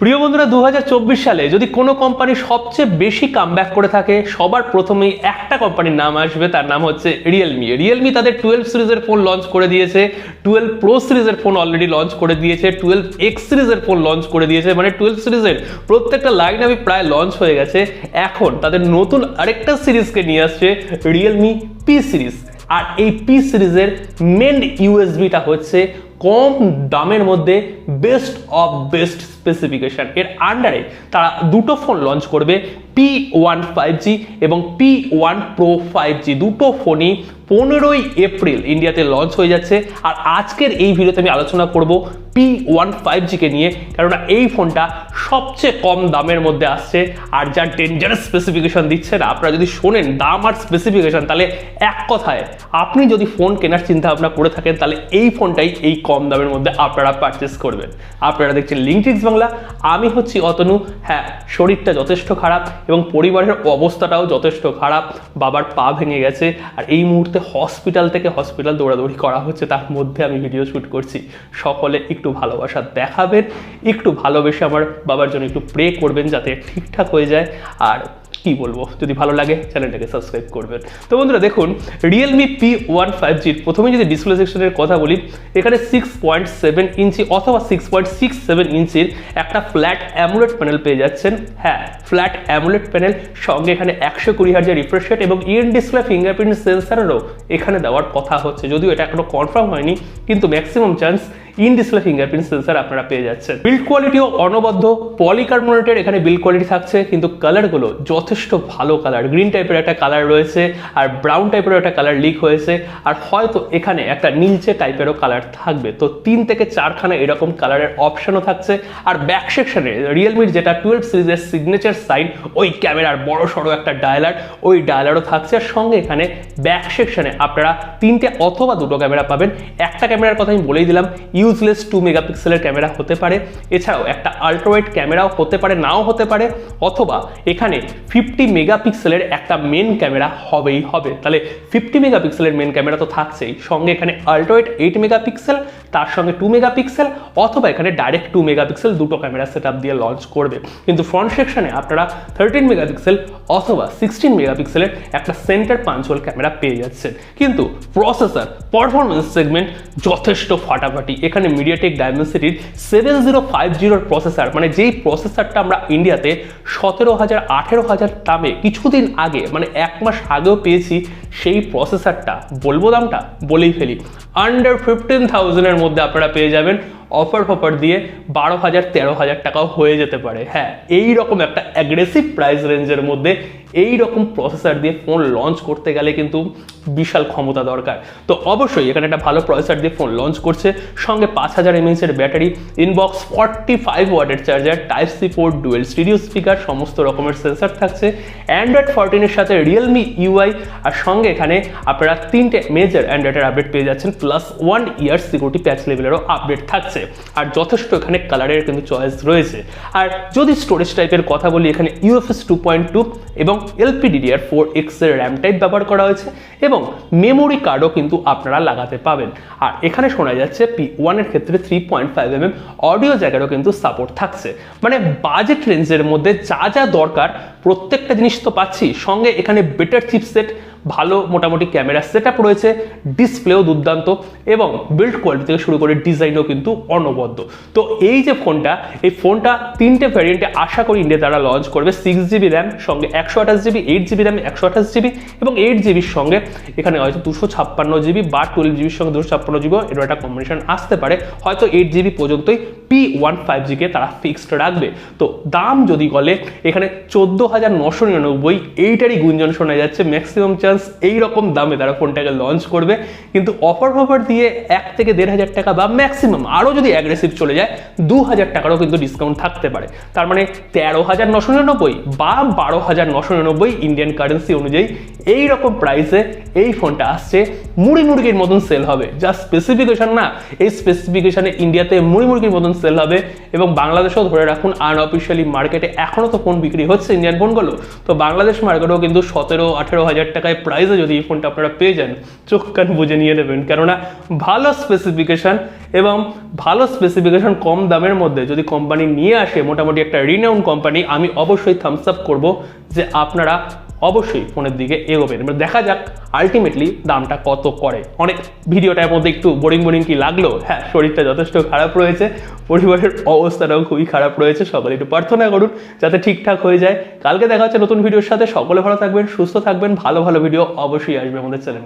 প্রিয় বন্ধুরা দু হাজার চব্বিশ সালে যদি কোনো কোম্পানি সবচেয়ে বেশি কামব্যাক করে থাকে, সবার প্রথমেই একটা কোম্পানির নাম আসবে, তার নাম হচ্ছে রিয়েলমি রিয়েলমি তাদের টুয়েলভ সিরিজের ফোন লঞ্চ করে দিয়েছে টুয়েলভ প্রো সিরিজের ফোন অলরেডি লঞ্চ করে দিয়েছে টুয়েলভ এক্স সিরিজের ফোন লঞ্চ করে দিয়েছে মানে টুয়েলভ সিরিজের প্রত্যেকটা লাইন আমি প্রায় লঞ্চ হয়ে গেছে। এখন তাদের নতুন আরেকটা সিরিজকে নিয়ে আসছে রিয়েলমি পি সিরিজ। আর এই পি সিরিজের মেন ইউএসবিটা হচ্ছে কম দামের মধ্যে বেস্ট অফ বেস্ট স্পেসিফিকেশান এর আন্ডারে তারা দুটো ফোন লঞ্চ করবে পি ওয়ান ফাইভ জি এবং P one pro five G দুটো ফোনই পনেরোই এপ্রিল ইন্ডিয়াতে লঞ্চ হয়ে যাচ্ছে। আর আজকের এই ভিডিওতে আমি আলোচনা করব পি ওয়ান ফাইভ জিকে নিয়ে, কেননা এই ফোনটা সবচেয়ে কম দামের মধ্যে আসছে আর যা ডেঞ্জারাস স্পেসিফিকেশন দিচ্ছে না। আপনারা যদি শোনেন দাম আর স্পেসিফিকেশন তাহলে এক কথায় আপনি যদি ফোন কেনার চিন্তা ভাবনা করে থাকেন, তাহলে এই ফোনটাই এই কম দামের মধ্যে আপনারা পারচেস করবেন। আপনারা দেখছেন লিঙ্কটিক্স বাংলা। আমি হচ্ছি অতনু। হ্যাঁ শরীরটা যথেষ্ট খারাপ এবং পরিবারের অবস্থাটাও যথেষ্ট খারাপ। বাবার পা ভেঙে গেছে। আর এই মুহূর্তে হসপিটাল থেকে হসপিটাল দৌড়াদৌড়ি করা হচ্ছে, তার মধ্যে আমি ভিডিও শ্যুট করছি। সকলে একটু ভালোবাসা দেখাবেন, একটু ভালোবেসে আমার বাবার জন্য একটু প্রে করবেন যাতে ঠিকঠাক হয়ে যায়। আর কি বলব? যদি ভালো লাগে, চ্যানেলটাকে সাবস্ক্রাইব করবেন। তো বন্ধুরা, দেখুন রিয়েলমি পি ওয়ান ফাইভ জির প্রথমে যদি ডিসপ্লে সেকশনের কথা বলি, এখানে সিক্স পয়েন্ট সেভেন ইঞ্চি অথবা সিক্স পয়েন্ট সিক্স সেভেন ইঞ্চির একটা ফ্ল্যাট অ্যামুলেট প্যানেল পেয়ে যাচ্ছেন। হ্যাঁ ফ্ল্যাট অ্যামুলেট প্যানেল সঙ্গে এখানে একশো কুড়ি হাজার রিফ্রেশ রেট এবং ইন ডিসপ্লে ফিঙ্গারপ্রিন্ট সেন্সারেরও এখানে দেওয়ার কথা হচ্ছে। যদিও এটা এখনও কনফার্ম হয়নি, কিন্তু maximum chance in display fingerprint sensor আপনারা পেয়ে যাচ্ছেন। বিল্ড কোয়ালিটিও অনবদ্য পলিকার্বনেটের এখানে বিল্ড কোয়ালিটি থাকছে, কিন্তু কালারগুলো যথেষ্ট ভালো কালার গ্রিন টাইপের একটা কালার রয়েছে, আর ব্রাউন টাইপের একটা কালার লিক হয়েছে, আর হয়তো এখানে একটা নীলচে টাইপেরও কালার থাকবে। তো তিন থেকে চারখানা এরকম কালারের অপশনও থাকছে, আর ব্যাক সেকশনে রিয়েলমির যেটা টুয়েলভ সিরিজের সিগনেচার সাইন ওই ক্যামেরার বড় সড়ো একটা ডায়ালার ওই ডায়ালারও থাকছে। আর সঙ্গে এখানে ব্যাক সেকশনে আপনারা তিনটে অথবা দুটো ক্যামেরা পাবেন। একটা ক্যামেরার কথা আমি বলেই দিলাম ইউজলেস টু মেগাপিক্সেলের ক্যামেরা হতে পারে। এছাড়াও একটা আল্ট্রাওয়েড ক্যামেরাও হতে পারে, নাও হতে পারে, অথবা এখানে ফিফটি মেগাপিক্সেলের একটা মেন ক্যামেরা হবেই হবে। তাহলে ফিফটি মেগাপিক্সেলের মেন ক্যামেরা তো থাকছেই। সঙ্গে এখানে আল্ট্রাওয়েড এইট মেগাপিক্সেল তার সঙ্গে টু মেগাপিক্সেল অথবা এখানে ডাইরেক্ট টু মেগাপিক্সেল দুটো ক্যামেরা সেট দিয়ে লঞ্চ করবে। কিন্তু ফ্রন্ট সেকশনে আপনারা থার্টিন মেগাপিক্সেল অথবা সিক্সটিন মেগাপিক্সেলের একটা সেন্টার পাঞ্চুয়াল ক্যামেরা পেয়ে যাচ্ছেন। কিন্তু প্রসেসর পারফরমেন্স সেগমেন্ট যথেষ্ট ফাটাফাটি। এখানে মিডিয়াটেক ডায়মেন্সিটির সেভেন জিরো ফাইভ জিরোর প্রসেসর মানে যেই প্রসেসরটা আমরা ইন্ডিয়াতে সতেরো হাজার আঠেরো হাজার দামে কিছুদিন আগে মানে এক মাস আগেও পেয়েছি সেই প্রসেসারটা বলব দামটা বলেই ফেলি। আন্ডার ফিফটিন থাউজেন্ডের মধ্যে আপনারা পেয়ে যাবেন অফার ফফার দিয়ে বারো হাজার তেরো হাজার টাকাও হয়ে যেতে পারে। হ্যাঁ এই রকম একটা অ্যাগ্রেসিভ প্রাইস রেঞ্জের মধ্যে এই রকম প্রসেসর দিয়ে ফোন লঞ্চ করতে গেলে কিন্তু বিশাল ক্ষমতা দরকার। তো অবশ্যই এখানে একটা ভালো প্রসেসর দিয়ে ফোন লঞ্চ করছে। সঙ্গে পাঁচ হাজার এমএইচের ব্যাটারি ইনবক্স ফর্টি ফাইভ ওয়াটের charger type C four dual stereo speaker সমস্ত রকমের সেন্সার থাকছে। অ্যান্ড্রয়েড ফোরটিনের সাথে রিয়েলমি ইউআই আর সঙ্গে এখানে আপনারা তিনটে মেজর অ্যান্ড্রয়েডের আপডেট পেয়ে যাচ্ছেন plus one year security patch লেভেলেরও update থাকছে। আর যথেষ্ট এখানে কালারের কিন্তু চয়েস রয়েছে। আর যদি স্টোরেজ টাইপের কথা বলি, এখানে ইউএফএস টু পয়েন্ট টু এবং এলপিডিডিআর ফোর এক্সের র্যাম টাইপ ব্যবহার করা হয়েছে এবং মেমোরি কার্ডও কিন্তু আপনারা লাগাতে পাবেন। আর এখানে শোনা যাচ্ছে পি ওয়ানের ক্ষেত্রে three point five M M audio জায়গারও কিন্তু সাপোর্ট থাকছে। মানে বাজেট রেঞ্জের মধ্যে যা যা দরকার, প্রত্যেকটা জিনিস তো পাচ্ছি। সঙ্গে এখানে বেটার চিপসেট ভালো মোটামুটি ক্যামেরা সেট রয়েছে ডিসপ্লেও দুর্দান্ত এবং বিল্ড কোয়ালিটি থেকে শুরু করে ডিজাইনও কিন্তু অনবদ্য। তো এই যে ফোনটা, এই ফোনটা তিনটে ভ্যারিয়েন্টে আশা করি ইন্ডিয়া তারা লঞ্চ করবে। সিক্স জিবি র্যাম সঙ্গে একশো আঠাশ জিবি এইট জিবি র্যাম একশো আঠাশ জিবি এবং এইট জিবির সঙ্গে এখানে হয়তো দুশো ছাপ্পান্ন জিবি বা টুয়েলভ জিবির সঙ্গে দুশো ছাপ্পান্ন জিবিও এর একটা কম্বিনেশন আসতে পারে। হয়তো এইট জিবি পর্যন্তই পি ওয়ান ফাইভ জিকে তারা ফিক্সড রাখবে। তো দাম যদি বলে, এখানে চোদ্দ হাজার নশো নিরানব্বই, এইটারই গুঞ্জন শোনা যাচ্ছে। ম্যাক্সিমাম চান্স এই রকম দামে তারা ফোনটাকে লঞ্চ করবে। কিন্তু অফার ফফার দিয়ে এক থেকে দেড় হাজার টাকা বা ম্যাক্সিমাম আরও যদি অ্যাগ্রেসিভ চলে যায়, দু হাজার টাকারও কিন্তু ডিসকাউন্ট থাকতে পারে। তার মানে তেরো হাজার নশো নিরানব্বই বা বারো হাজার নশো নিরানব্বই ইন্ডিয়ান কারেন্সি অনুযায়ী এই রকম প্রাইসে এই ফোনটা আসছে। মুড়ি মুরগির মতন সেল হবে। যা স্পেসিফিকেশন না, এই স্পেসিফিকেশনে ইন্ডিয়াতে মুড়ি মুরগির মতন সেল হবে এবং বাংলাদেশেও ধরে রাখুন আনঅফিসিয়ালি মার্কেটে এখনও তো ফোন বিক্রি হচ্ছে ইন্ডিয়ান ফোনগুলো তো বাংলাদেশ মার্কেটেও কিন্তু সতেরো আঠেরো হাজার টাকায় প্রাইসে যদি এই ফোনটা আপনারা পেয়ে যান, চোখ, কান বুঝে নিয়ে নেবেন। কেননা ভালো স্পেসিফিকেশন এবং ভালো স্পেসিফিকেশন কম দামের মধ্যে যদি কোম্পানি নিয়ে আসে, মোটামুটি একটা রিনাউন কোম্পানি আমি অবশ্যই থামস আপ করব যে আপনারা অবশ্যই ফোনের দিকে এগোবেন। এবার দেখা যাক আলটিমেটলি দামটা কত করে। অনেক ভিডিওটার মধ্যে একটু বোরিং বোরিং কি লাগল? হ্যাঁ শরীরটা যথেষ্ট খারাপ রয়েছে, পরিবারের অবস্থাটাও খুবই খারাপ রয়েছে সকলে একটু প্রার্থনা করুন যাতে ঠিকঠাক হয়ে যায়। কালকে দেখা হচ্ছে নতুন ভিডিওর সাথে, সকলে ভালো থাকবেন, সুস্থ থাকবেন, ভালো ভালো ভিডিও অবশ্যই আসবে আমাদের চ্যানেলে